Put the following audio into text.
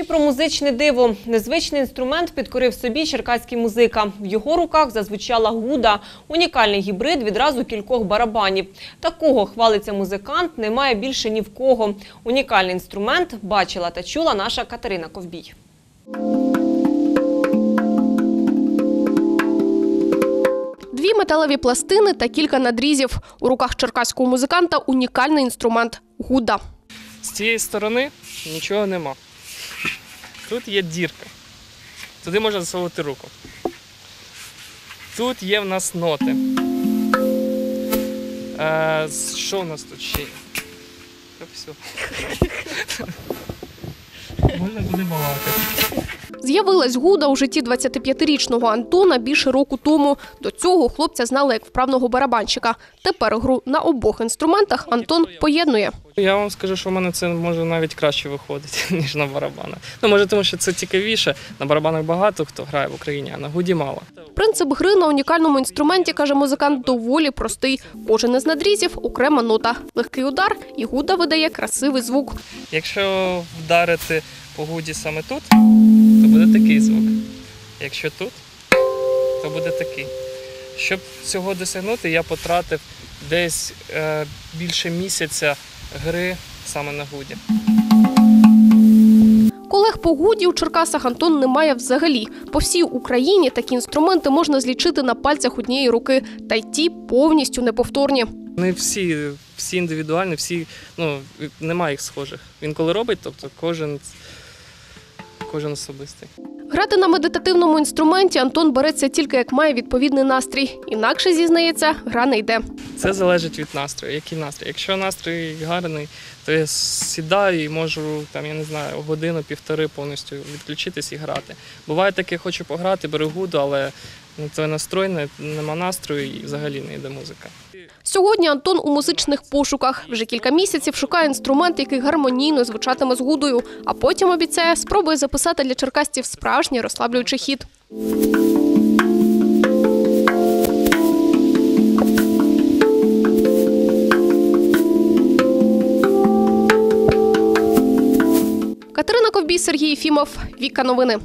І про музичне диво. Незвичний інструмент підкорив собі черкаський музика. В його руках зазвучала гуда – унікальний гібрид відразу кількох барабанів. Такого, хвалиться музикант, немає більше ні в кого. Унікальний інструмент бачила та чула наша Катерина Ковбій. Дві металеві пластини та кілька надрізів. У руках черкаського музиканта унікальний інструмент гуда. З цієї сторони нічого нема. Тут є дірка. Туди можна засовувати руку. Тут є в нас ноти. Е, з- що в нас тут ще є? Та все. Можна буде балакати. З'явилась гуда у житті 25-річного Антона більше року тому. До цього хлопця знали як вправного барабанщика. Тепер гру на обох інструментах Антон поєднує. Я вам скажу, що в мене це може навіть краще виходить, ніж на барабанах. Ну, може, тому що це цікавіше. На барабанах багато хто грає в Україні, а на гуді мало. Принцип гри на унікальному інструменті, каже музикант, доволі простий. Кожен із надрізів окрема нота. Легкий удар, і гуда видає красивий звук. Якщо вдарити по гуді саме тут, то буде такий звук. Якщо тут, то буде такий. Щоб цього досягнути, я потратив десь е, більше місяця гри саме на гуді. Колег по гуді у Черкасах Антон не має взагалі. По всій Україні такі інструменти можна злічити на пальцях однієї руки, та й ті повністю неповторні. Не всі, всі індивідуальні, всі, ну, немає їх схожих. Він коли робить, тобто кожен, кожен особистий. Грати на медитативному інструменті Антон береться тільки як має відповідний настрій. Інакше зізнається, гра не йде. Це залежить від настрою. Який настрій? Якщо настрій гарний, то я сідаю і можу там, я не знаю, годину-півтори повністю відключитись і грати. Буває таке, хочу пограти, беру гуду, але ну, це настрой, нема настрою і взагалі не йде музика. Сьогодні Антон у музичних пошуках. Вже кілька місяців шукає інструмент, який гармонійно звучатиме з гудою, а потім обіцяє спробує записати для черкастів справжній розслаблюючий хіт. Катерина Ковбій, Сергій Єфімов, Віка Новини.